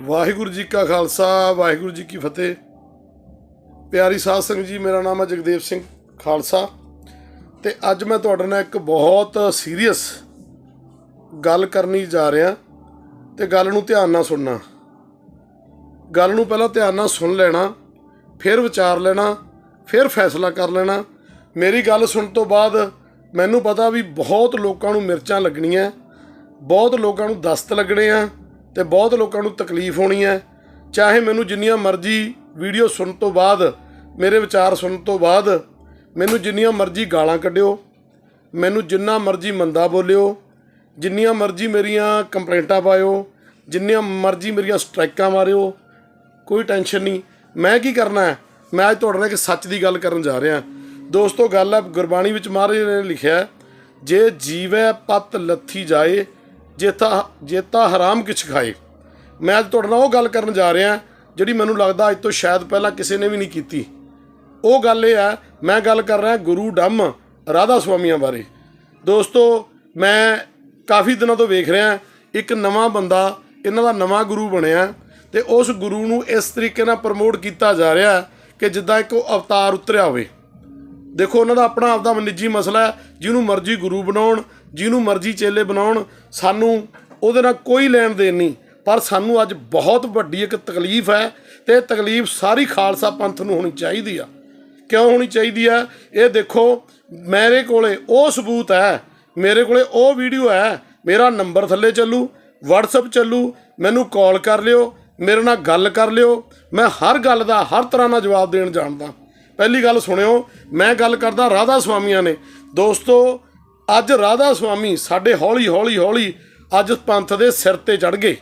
ਵਾਹਿਗੁਰੂ ਜੀ ਕਾ ਖਾਲਸਾ, ਵਾਹਿਗੁਰੂ ਜੀ ਕੀ ਫਤਿਹ। ਪਿਆਰੀ ਸਾਧ ਸੰਗਤ ਜੀ, ਮੇਰਾ ਨਾਮ ਹੈ ਜਗਦੇਵ ਸਿੰਘ ਖਾਲਸਾ। ਤੇ ਅੱਜ ਮੈਂ ਤੁਹਾਡੇ ਨਾਲ ਇੱਕ ਬਹੁਤ ਸੀਰੀਅਸ ਗੱਲ ਕਰਨੀ ਜਾ ਰਿਹਾ ਤੇ ਗੱਲ ਨੂੰ ਧਿਆਨ ਨਾਲ ਸੁਣਨਾ। ਗੱਲ ਨੂੰ ਪਹਿਲਾਂ ਧਿਆਨ ਨਾਲ ਸੁਣ ਲੈਣਾ, ਫਿਰ ਵਿਚਾਰ ਲੈਣਾ, ਫਿਰ ਫੈਸਲਾ ਕਰ ਲੈਣਾ। ਮੇਰੀ ਗੱਲ ਸੁਣਨ ਤੋਂ ਬਾਅਦ ਮੈਨੂੰ ਪਤਾ ਵੀ ਬਹੁਤ ਲੋਕਾਂ ਨੂੰ ਮਿਰਚਾਂ ਲੱਗਣੀਆਂ, ਬਹੁਤ ਲੋਕਾਂ ਨੂੰ ਦਸਤ ਲੱਗਣੇ ਆ ਤੇ ਬਹੁਤ ਲੋਕਾਂ ਨੂੰ ਤਕਲੀਫ ਹੋਣੀ ਹੈ। ਚਾਹੇ ਮੈਨੂੰ ਜਿੰਨੀਆਂ ਮਰਜ਼ੀ ਵੀਡੀਓ ਸੁਣਨ ਤੋਂ ਬਾਅਦ, ਮੇਰੇ ਵਿਚਾਰ ਸੁਣਨ ਤੋਂ ਬਾਅਦ, ਮੈਨੂੰ ਜਿੰਨੀਆਂ ਮਰਜ਼ੀ ਗਾਲਾਂ ਕੱਢਿਓ, ਮੈਨੂੰ ਜਿੰਨਾ ਮਰਜ਼ੀ ਮੰਦਾ ਬੋਲਿਓ, ਜਿੰਨੀਆਂ ਮਰਜ਼ੀ ਮੇਰੀਆਂ ਕੰਪਲੇਂਟਾਂ ਪਾਇਓ, ਜਿੰਨੀਆਂ ਮਰਜ਼ੀ ਮੇਰੀਆਂ ਸਟ੍ਰਾਈਕਾਂ ਮਾਰਿਓ, ਕੋਈ ਟੈਨਸ਼ਨ ਨਹੀਂ। ਮੈਂ ਕੀ ਕਰਨਾ ਹੈ? ਮੈਂ ਅੱਜ ਤੁਹਾਡੇ ਨਾਲ ਇੱਕ ਸੱਚ ਦੀ ਗੱਲ ਕਰਨ ਜਾ ਰਿਹਾ। ਦੋਸਤੋ, ਗੱਲ ਹੈ ਗੁਰਬਾਣੀ ਵਿੱਚ ਮਹਾਰਾਜ ਨੇ ਲਿਖਿਆ ਜੇ ਜੀਵੈ ਪਤ ਲੱਥੀ ਜਾਏ ਜੇਤਾ ਜੇਤਾ ਹਰਾਮ ਕਿਛ ਖਾਏ। ਮੈਂ ਅੱਜ ਤੁਹਾਡੇ ਨਾਲ ਉਹ ਗੱਲ ਕਰਨ ਜਾ ਰਿਹਾ, ਜਿਹੜੀ ਮੈਨੂੰ ਲੱਗਦਾ ਅੱਜ ਤੋਂ ਸ਼ਾਇਦ ਪਹਿਲਾਂ ਕਿਸੇ ਨੇ ਵੀ ਨਹੀਂ ਕੀਤੀ। ਉਹ ਗੱਲ ਇਹ ਹੈ, ਮੈਂ ਗੱਲ ਕਰ ਰਿਹਾ ਗੁਰੂ ਡੰਮ ਰਾਧਾ ਸੁਆਮੀਆਂ ਬਾਰੇ। ਦੋਸਤੋ, ਮੈਂ ਕਾਫੀ ਦਿਨਾਂ ਤੋਂ ਵੇਖ ਰਿਹਾ, ਇੱਕ ਨਵਾਂ ਬੰਦਾ, ਇਹਨਾਂ ਦਾ ਨਵਾਂ ਗੁਰੂ ਬਣਿਆ ਤੇ ਉਸ ਗੁਰੂ ਨੂੰ ਇਸ ਤਰੀਕੇ ਨਾਲ ਪ੍ਰਮੋਟ ਕੀਤਾ ਜਾ ਰਿਹਾ ਕਿ ਜਿੱਦਾਂ ਇੱਕ ਉਹ ਅਵਤਾਰ ਉਤਰਿਆ ਹੋਵੇ। ਦੇਖੋ, ਉਹਨਾਂ ਦਾ ਆਪਣਾ ਆਪਦਾ ਨਿੱਜੀ ਮਸਲਾ ਹੈ, ਜਿਹਨੂੰ ਮਰਜ਼ੀ ਗੁਰੂ ਬਣਾਉਣ ਜਿਹਨੂੰ ਮਰਜ਼ੀ ਚੇਲੇ ਬਣਾਉਣ, ਸਾਨੂੰ ਉਹਦੇ ਨਾਲ ਕੋਈ ਲੈਣ ਦੇਣ ਨਹੀਂ। ਪਰ ਸਾਨੂੰ ਅੱਜ ਬਹੁਤ ਵੱਡੀ ਇੱਕ ਤਕਲੀਫ ਹੈ ਤੇ ਤਕਲੀਫ ਸਾਰੀ ਖਾਲਸਾ ਪੰਥ ਨੂੰ ਹੋਣੀ ਚਾਹੀਦੀ ਆ। ਕਿਉਂ ਹੋਣੀ ਚਾਹੀਦੀ ਆ? ਇਹ ਦੇਖੋ, ਮੇਰੇ ਕੋਲੇ ਉਹ ਸਬੂਤ ਹੈ, ਮੇਰੇ ਕੋਲੇ ਉਹ ਵੀਡੀਓ ਹੈ, ਮੇਰਾ ਨੰਬਰ ਥੱਲੇ ਚੱਲੂ, WhatsApp ਚੱਲੂ, ਮੈਨੂੰ ਕਾਲ ਕਰ ਲਿਓ, ਮੇਰੇ ਨਾਲ ਗੱਲ ਕਰ ਲਿਓ, ਮੈਂ ਹਰ ਗੱਲ ਦਾ, ਹਰ ਤਰ੍ਹਾਂ ਦਾ ਜਵਾਬ ਦੇਣ ਜਾਣਦਾ। ਪਹਿਲੀ ਗੱਲ ਸੁਣਿਓ, ਮੈਂ ਗੱਲ ਕਰਦਾ ਰਾਧਾ ਸੁਆਮੀਆਂ ਨੇ। ਦੋਸਤੋ ਅੱਜ ਰਾਧਾ ਸੁਆਮੀ ਸਾਡੇ ਹੌਲੀ ਹੌਲੀ ਹੌਲੀ ਅੱਜ ਪੰਥ ਦੇ ਸਿਰ ਤੇ ਚੜ ਗਏ।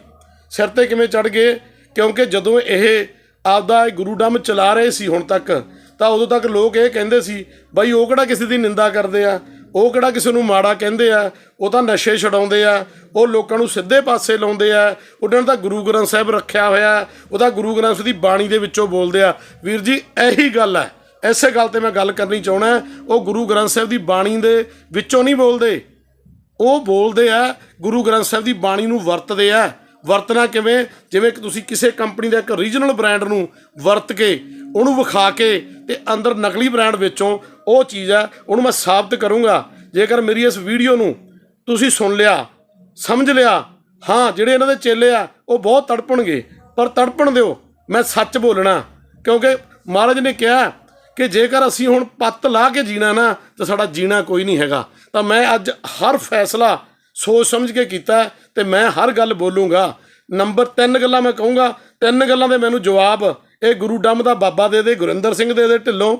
ਸਿਰ ਤੇ ਕਿਵੇਂ ਚੜ ਗਏ? ਕਿਉਂਕਿ ਜਦੋਂ ਇਹ ਆਪਦਾ ਇਹ ਗੁਰੂ ਚਲਾ ਰਹੇ ਸੀ ਹੁਣ ਤੱਕ, ਤਾਂ ਉਦੋਂ ਤੱਕ ਲੋਕ ਇਹ ਕਹਿੰਦੇ ਸੀ, ਬਈ ਉਹ ਕਿਹੜਾ ਕਿਸੇ ਦੀ ਨਿੰਦਾ ਕਰਦੇ ਆ? ਉਹ ਕਿਹੜਾ ਕਿਸੇ ਨੂੰ ਮਾੜਾ ਕਹਿੰਦੇ ਆ? ਉਹ ਤਾਂ ਨਸ਼ੇ ਛਡਾਉਂਦੇ ਆ। ਉਹ ਲੋਕਾਂ ਨੂੰ ਸਿੱਧੇ ਪਾਸੇ ਲਾਉਂਦੇ ਆ। ਉਹਨਾਂ ਨੇ ਤਾਂ ਗੁਰੂ ਗ੍ਰੰਥ ਸਾਹਿਬ ਰੱਖਿਆ ਹੋਇਆ। ਉਹ ਤਾਂ ਗੁਰੂ ਗ੍ਰੰਥ ਦੀ ਬਾਣੀ ਦੇ ਵਿੱਚੋਂ ਬੋਲਦੇ ਆ। ਵੀਰ ਜੀ, ਇਹੀ ਗੱਲ ਹੈ। ਐਸੇ ਗੱਲ ਤੇ ਮੈਂ ਗੱਲ ਕਰਨੀ ਚਾਹਣਾ ਉਹ ਗੁਰੂ ਗ੍ਰੰਥ ਸਾਹਿਬ ਦੀ ਬਾਣੀ ਦੇ ਵਿੱਚੋਂ ਨਹੀਂ ਬੋਲਦੇ। ਉਹ ਬੋਲਦੇ ਆ, ਗੁਰੂ ਗ੍ਰੰਥ ਸਾਹਿਬ ਦੀ ਬਾਣੀ ਨੂੰ ਵਰਤਦੇ ਆ। ਵਰਤਣਾ ਕਿਵੇਂ? ਜਿਵੇਂ ਕਿ ਤੁਸੀਂ ਕਿਸੇ ਕੰਪਨੀ ਦਾ ਇੱਕ ਰੀਜਨਲ ਬ੍ਰਾਂਡ ਨੂੰ ਵਰਤ ਕੇ, ਉਹਨੂੰ ਵਿਖਾ ਕੇ ਤੇ ਅੰਦਰ ਨਕਲੀ ਬ੍ਰਾਂਡ ਵਿੱਚੋਂ ਉਹ ਚੀਜ਼ ਆ, ਉਹਨੂੰ ਮੈਂ ਸਾਬਤ ਕਰੂੰਗਾ। ਜੇਕਰ ਮੇਰੀ ਇਸ ਵੀਡੀਓ ਨੂੰ ਤੁਸੀਂ ਸੁਣ ਲਿਆ, ਸਮਝ ਲਿਆ, ਹਾਂ, ਜਿਹੜੇ ਇਹਨਾਂ ਦੇ ਚੇਲੇ ਆ, ਉਹ ਬਹੁਤ ਤੜਪਣਗੇ। ਪਰ ਤੜਪਣ ਦਿਓ, ਮੈਂ ਸੱਚ ਬੋਲਣਾ। ਕਿਉਂਕਿ ਮਹਾਰਾਜ ਨੇ ਕਿਹਾ ਕਿ ਜੇਕਰ ਅਸੀਂ ਹੁਣ ਪੱਤ ਲਾ ਕੇ ਜੀਣਾ ਨਾ, ਤਾਂ ਸਾਡਾ ਜੀਣਾ ਕੋਈ ਨਹੀਂ ਹੈਗਾ। ਤਾਂ ਮੈਂ ਅੱਜ ਹਰ ਫੈਸਲਾ ਸੋਚ ਸਮਝ ਕੇ ਕੀਤਾ ਹੈ ਤੇ ਮੈਂ ਹਰ ਗੱਲ ਬੋਲੂੰਗਾ। ਨੰਬਰ 3 ਗੱਲਾਂ ਮੈਂ ਕਹੂੰਗਾ। ਤਿੰਨ ਗੱਲਾਂ ਦੇ ਮੈਨੂੰ ਜਵਾਬ, ਇਹ ਗੁਰੂ ਡੰਮ ਦਾ ਬਾਬਾ ਦੇ ਦੇ, ਗੁਰਿੰਦਰ ਸਿੰਘ ਦੇ ਦੇ ਢਿੱਲੋਂ।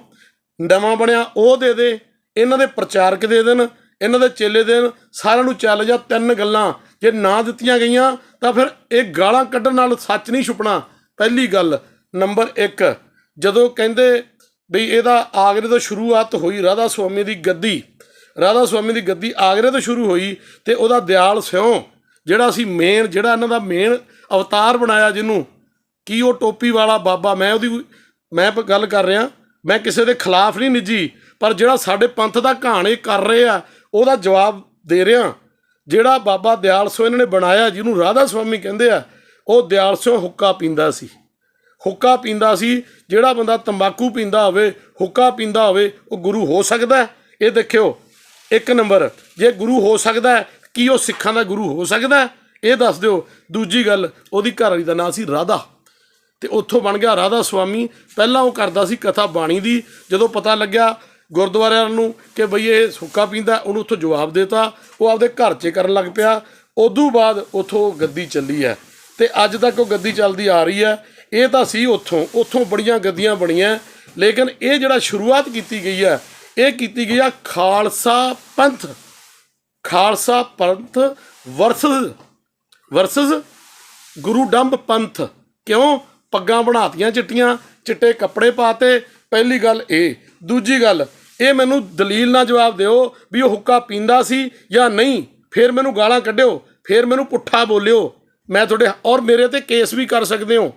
ਨਵਾਂ ਬਣਿਆ, ਉਹ ਦੇ ਦੇ। ਇਹਨਾਂ ਦੇ ਪ੍ਰਚਾਰਕ ਦੇ ਦੇਣ, ਇਹਨਾਂ ਦੇ ਚੇਲੇ ਦੇਣ। ਸਾਰਿਆਂ ਨੂੰ ਚੱਲ ਜਾ ਤਿੰਨ ਗੱਲਾਂ। ਜੇ ਨਾ ਦਿੱਤੀਆਂ ਗਈਆਂ, ਤਾਂ ਫਿਰ ਇਹ ਗਾਲਾਂ ਕੱਢਣ ਨਾਲ ਸੱਚ ਨਹੀਂ ਛੁਪਣਾ। ਪਹਿਲੀ ਗੱਲ, ਨੰਬਰ 1 ਜਦੋਂ ਕਹਿੰਦੇ ਬਈ ਇਹਦਾ ਆਗਰੇ ਤੋਂ ਸ਼ੁਰੂਆਤ ਹੋਈ ਰਾਧਾ ਸੁਆਮੀ ਦੀ ਗੱਦੀ। ਰਾਧਾ ਸੁਆਮੀ ਦੀ ਗੱਦੀ ਆਗਰੇ ਤੋਂ ਸ਼ੁਰੂ ਹੋਈ ਤੇ ਉਹਦਾ ਦਿਆਲ ਸਿਉ, ਜਿਹੜਾ ਸੀ ਮੇਨ ਜਿਹੜਾ ਇਹਨਾਂ ਦਾ ਮੇਨ ਅਵਤਾਰ ਬਣਾਇਆ ਜਿਹਨੂੰ, ਕੀ ਉਹ ਟੋਪੀ ਵਾਲਾ ਬਾਬਾ, ਮੈਂ ਉਹਦੀ ਮੈਂ ਗੱਲ ਕਰ ਰਿਹਾ, ਮੈਂ ਕਿਸੇ ਦੇ ਖਿਲਾਫ ਨਹੀਂ ਨਿੱਜੀ, ਪਰ ਜਿਹੜਾ ਸਾਡੇ ਪੰਥ ਦਾ ਕਹਾਣੀ ਕਰ ਰਹੇ ਆ, ਉਹਦਾ ਜਵਾਬ ਦੇ ਰਿਹਾ। ਜਿਹੜਾ ਬਾਬਾ ਦਿਆਲ ਸੋ ਇਹਨਾਂ ਨੇ ਬਣਾਇਆ, ਜਿਹਨੂੰ ਰਾਧਾ ਸੁਆਮੀ ਕਹਿੰਦੇ ਆ, ਉਹ ਦਿਆਲ ਸੋ ਹੁੱਕਾ ਪੀਂਦਾ ਸੀ। ਹੁੱਕਾ ਪੀਂਦਾ ਸੀ, ਜਿਹੜਾ ਬੰਦਾ ਤੰਬਾਕੂ ਪੀਂਦਾ ਹੋਵੇ, ਹੁੱਕਾ ਪੀਂਦਾ ਹੋਵੇ, ਉਹ ਗੁਰੂ ਹੋ ਸਕਦਾ ਇਹ ਦੇਖਿਓ, ਇੱਕ ਨੰਬਰ, ਜੇ ਗੁਰੂ ਹੋ ਸਕਦਾ ਕੀ ਉਹ ਸਿੱਖਾਂ ਦਾ ਗੁਰੂ ਹੋ ਸਕਦਾ ਇਹ ਦੱਸ ਦਿਓ। ਦੂਜੀ ਗੱਲ, ਉਹਦੀ ਘਰ ਵਾਲੀ ਦਾ ਨਾਂ ਸੀ ਰਾਧਾ। ਤੇ ਉੱਥੋਂ ਬਣ ਗਿਆ ਰਾਧਾ ਸੁਆਮੀ। ਪਹਿਲਾਂ ਉਹ ਕਰਦਾ ਸੀ ਕਥਾ ਬਾਣੀ ਦੀ। ਜਦੋਂ ਪਤਾ ਲੱਗਿਆ ਗੁਰਦੁਆਰਿਆਂ ਨੂੰ ਕਿ ਬਈ ਇਹ ਸੁੱਕਾ ਪੀਂਦਾ, ਉਹਨੂੰ ਉੱਥੋਂ ਜਵਾਬ ਦੇਤਾ। ਉਹ ਆਪਦੇ ਘਰ 'ਚ ਕਰਨ ਲੱਗ ਪਿਆ। ਉਦੋਂ ਬਾਅਦ ਉੱਥੋਂ ਗੱਦੀ ਚੱਲੀ ਹੈ। ਤੇ ਅੱਜ ਤੱਕ ਉਹ ਗੱਦੀ ਚੱਲਦੀ ਆ ਰਹੀ ਹੈ। ਇਹ ਤਾਂ ਸੀ ਉੱਥੋਂ। ਉੱਥੋਂ ਬੜੀਆਂ ਗੱਦੀਆਂ ਬਣੀਆਂ। ਲੇਕਿਨ ਇਹ ਜਿਹੜਾ ਸ਼ੁਰੂਆਤ ਕੀਤੀ ਗਈ ਹੈ, ਇਹ ਕੀਤੀ ਗਈ ਆ ਖਾਲਸਾ ਪੰਥ। ਖਾਲਸਾ ਪੰਥ ਵਰਸਸ। ਵਰਸਸ ਗੁਰੂ ਡੰਬ ਪੰਥ। ਕਿਉਂ? ਪੱਗਾਂ ਬਣਾਤੀਆਂ ਚਿੱਟੀਆਂ, ਚਿੱਟੇ ਕੱਪੜੇ ਪਾਤੇ। ਪਹਿਲੀ ਗੱਲ ਇਹ। ਦੂਜੀ ਗੱਲ, ਇਹ ਮੈਨੂੰ ਦਲੀਲ ਨਾਲ ਜਵਾਬ ਦਿਓ ਵੀ ਉਹ ਹੁੱਕਾ ਪੀਂਦਾ ਸੀ ਜਾਂ ਨਹੀਂ। ਫਿਰ ਮੈਨੂੰ ਗਾਲਾਂ ਕੱਢਿਓ। ਫਿਰ ਮੈਨੂੰ ਪੁੱਠਾ ਬੋਲਿਓ। ਮੈਂ ਤੁਹਾਡੇ ਔਰ ਮੇਰੇ ਤੇ ਕੇਸ ਵੀ ਕਰ ਸਕਦੇ ਹੋ।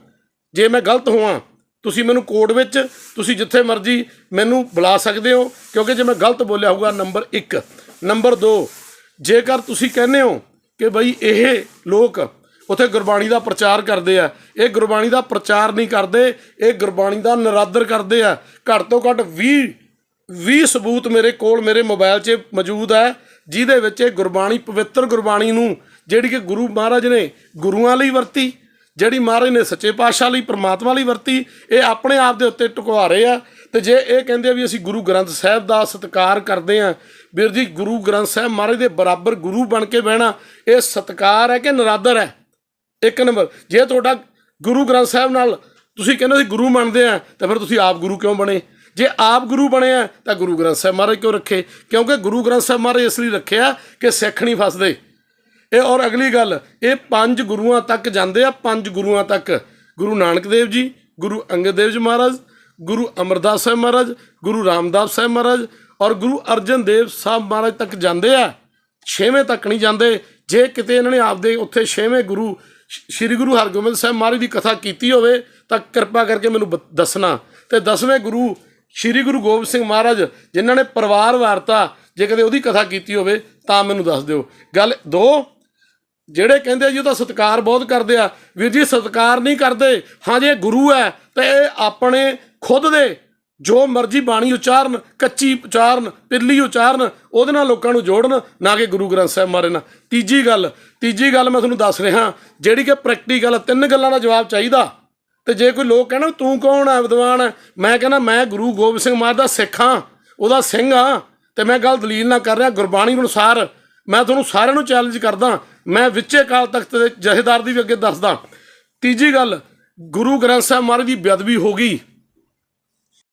ਜੇ ਮੈਂ ਗਲਤ ਹੋਵਾਂ, ਤੁਸੀਂ ਮੈਨੂੰ ਕੋਰਟ ਵਿੱਚ, ਤੁਸੀਂ ਜਿੱਥੇ ਮਰਜ਼ੀ ਮੈਨੂੰ ਬੁਲਾ ਸਕਦੇ ਹੋ, ਕਿਉਂਕਿ ਜੇ ਮੈਂ ਗਲਤ ਬੋਲਿਆ ਹੋਊਗਾ, ਨੰਬਰ 1 ਨੰਬਰ 2 ਜੇਕਰ ਤੁਸੀਂ ਕਹਿੰਦੇ ਹੋ ਕਿ ਬਈ ਇਹ ਲੋਕ ਉੱਥੇ ਗੁਰਬਾਣੀ ਦਾ ਪ੍ਰਚਾਰ ਕਰਦੇ ਆ, ਇਹ ਗੁਰਬਾਣੀ ਦਾ ਪ੍ਰਚਾਰ ਨਹੀਂ ਕਰਦੇ, ਇਹ ਗੁਰਬਾਣੀ ਦਾ ਨਿਰਾਦਰ ਕਰਦੇ ਆ, ਘੱਟ ਤੋਂ ਘੱਟ 20 20 ਸਬੂਤ ਮੇਰੇ ਕੋਲ ਮੇਰੇ ਮੋਬਾਈਲ 'ਚ ਮੌਜੂਦ ਹੈ, ਜਿਹਦੇ ਵਿੱਚ ਇਹ ਗੁਰਬਾਣੀ, ਪਵਿੱਤਰ ਗੁਰਬਾਣੀ ਨੂੰ ਜਿਹੜੀ ਕਿ ਗੁਰੂ ਮਹਾਰਾਜ ਨੇ ਗੁਰੂਆਂ ਲਈ ਵਰਤੀ, ਜਿਹੜੀ ਮਹਾਰਾਜ ਨੇ ਸੱਚੇ ਪਾਤਸ਼ਾਹ ਲਈ, ਪ੍ਰਮਾਤਮਾ ਲਈ ਵਰਤੀ, ਇਹ ਆਪਣੇ ਆਪ ਦੇ ਉੱਤੇ ਟੁਕਵਾ ਰਹੇ ਆ। ਤੇ ਜੇ ਇਹ ਕਹਿੰਦੇ ਆ ਵੀ ਅਸੀਂ ਗੁਰੂ ਗ੍ਰੰਥ ਸਾਹਿਬ ਦਾ ਸਤਿਕਾਰ ਕਰਦੇ ਆ, ਵੀਰ ਜੀ, ਗੁਰੂ ਗ੍ਰੰਥ ਸਾਹਿਬ ਮਹਾਰਾਜ ਦੇ ਬਰਾਬਰ ਗੁਰੂ ਬਣ ਕੇ ਬਹਿਣਾ, ਇਹ ਸਤਿਕਾਰ ਹੈ ਕਿ ਨਰਾਦਰ ਹੈ? ਇੱਕ ਨੰਬਰ, ਜੇ ਤੁਹਾਡਾ ਗੁਰੂ ਗ੍ਰੰਥ ਸਾਹਿਬ ਨਾਲ ਤੁਸੀਂ ਕਹਿੰਦੇ ਸੀ ਗੁਰੂ ਮੰਨਦੇ ਆ, ਤਾਂ ਫਿਰ ਤੁਸੀਂ ਆਪ ਗੁਰੂ ਕਿਉਂ ਬਣੇ? ਜੇ ਆਪ ਗੁਰੂ ਬਣੇ ਆ, ਤਾਂ ਗੁਰੂ ਗ੍ਰੰਥ ਸਾਹਿਬ ਮਹਾਰਾਜ ਕਿਉਂ ਰੱਖੇ? ਕਿਉਂਕਿ ਗੁਰੂ ਗ੍ਰੰਥ ਸਾਹਿਬ ਮਹਾਰਾਜ ਇਸ ਲਈ ਰੱਖਿਆ ਕਿ ਸਿੱਖ ਨਹੀਂ ਫਸਦੇ। ਇਹ ਔਰ ਅਗਲੀ ਗੱਲ, ਇਹ ਪੰਜ ਗੁਰੂਆਂ ਤੱਕ ਜਾਂਦੇ ਆ, ਪੰਜ ਗੁਰੂਆਂ ਤੱਕ। ਗੁਰੂ ਨਾਨਕ ਦੇਵ ਜੀ, ਗੁਰੂ ਅੰਗਦ ਦੇਵ ਜੀ ਮਹਾਰਾਜ, ਗੁਰੂ ਅਮਰਦਾਸ ਸਾਹਿਬ ਮਹਾਰਾਜ, ਗੁਰੂ ਰਾਮਦਾਸ ਸਾਹਿਬ ਮਹਾਰਾਜ ਔਰ ਗੁਰੂ ਅਰਜਨ ਦੇਵ ਸਾਹਿਬ ਮਹਾਰਾਜ ਤੱਕ ਜਾਂਦੇ ਆ। ਛੇਵੇਂ ਤੱਕ ਨਹੀਂ ਜਾਂਦੇ। ਜੇ ਕਿਤੇ ਇਹਨਾਂ ਨੇ ਆਪਦੇ ਉੱਥੇ ਛੇਵੇਂ ਗੁਰੂ ਸ਼੍ਰੀ ਗੁਰੂ ਹਰਗੋਬਿੰਦ ਸਾਹਿਬ ਮਹਾਰਾਜ ਦੀ ਕਥਾ ਕੀਤੀ ਹੋਵੇ, ਤਾਂ ਕਿਰਪਾ ਕਰਕੇ ਮੈਨੂੰ ਬ- ਦੱਸਣਾ। ਤੇ ਦਸਵੇਂ ਗੁਰੂ ਸ਼੍ਰੀ ਗੁਰੂ ਗੋਬਿੰਦ ਸਿੰਘ ਮਹਾਰਾਜ, ਜਿਨ੍ਹਾਂ ਨੇ ਪਰਿਵਾਰ ਵਾਰਤਾ, ਜੇ ਕਦੇ ਉਹਦੀ ਕਥਾ ਕੀਤੀ ਹੋਵੇ, ਤਾਂ ਮੈਨੂੰ ਦੱਸ ਦਿਓ। ਗੱਲ ਦੋ ਜਿਹੜੇ ਕਹਿੰਦੇ ਆ ਜੀ ਉਹਦਾ ਸਤਿਕਾਰ ਬਹੁਤ ਕਰਦੇ ਆ, ਵੀਰ ਜੀ ਸਤਿਕਾਰ ਨਹੀਂ ਕਰਦੇ, ਹਾਂ ਜੇ ਗੁਰੂ ਹੈ, ਤੇ ਇਹ ਆਪਣੇ ਖੁਦ ਦੇ ਜੋ ਮਰਜ਼ੀ ਬਾਣੀ ਉਚਾਰਨ, ਕੱਚੀ ਉਚਾਰਨ ਪਿੱਲੀ ਉਚਾਰਨ, ਉਹਦੇ ਨਾਲ ਲੋਕਾਂ ਨੂੰ ਜੋੜਨ, ਨਾ ਕਿ ਗੁਰੂ ਗ੍ਰੰਥ ਸਾਹਿਬ ਮਾਰੇ ਨਾ। ਤੀਜੀ ਗੱਲ ਤੀਜੀ ਗੱਲ ਮੈਂ ਤੁਹਾਨੂੰ ਦੱਸ ਰਿਹਾ, ਜਿਹੜੀ ਕਿ ਪ੍ਰੈਕਟੀਕਲ ਤਿੰਨ ਗੱਲਾਂ ਦਾ ਜਵਾਬ ਚਾਹੀਦਾ। ਤੇ ਜੇ ਕੋਈ ਲੋਕ ਕਹਿਣਾ ਤੂੰ ਕੌਣ ਹੈ, ਵਿਦਵਾਨ ਹੈ? ਮੈਂ ਕਹਿੰਦਾ, ਮੈਂ ਗੁਰੂ ਗੋਬਿੰਦ ਸਿੰਘ ਮਹਾਰਾਜ ਦਾ ਸਿੱਖ ਹਾਂ, ਉਹਦਾ ਸਿੰਘ ਹਾਂ, ਤੇ ਮੈਂ ਗੱਲ ਦਲੀਲ ਨਾਲ ਕਰ ਰਿਹਾ, ਗੁਰਬਾਣੀ ਅਨੁਸਾਰ। ਮੈਂ ਤੁਹਾਨੂੰ ਸਾਰਿਆਂ ਨੂੰ ਚੈਲੰਜ ਕਰਦਾ ਮੈਂ ਵਿੱਚੇ ਕਾਲ ਤਖਤ ਦੇ ਜਥੇਦਾਰ ਦੀ ਵੀ ਅੱਗੇ ਦੱਸਦਾ। ਤੀਜੀ ਗੱਲ, ਗੁਰੂ ਗ੍ਰੰਥ ਸਾਹਿਬ ਮਹਾਰਾਜ ਦੀ ਬੇਅਦਬੀ ਹੋ ਗਈ।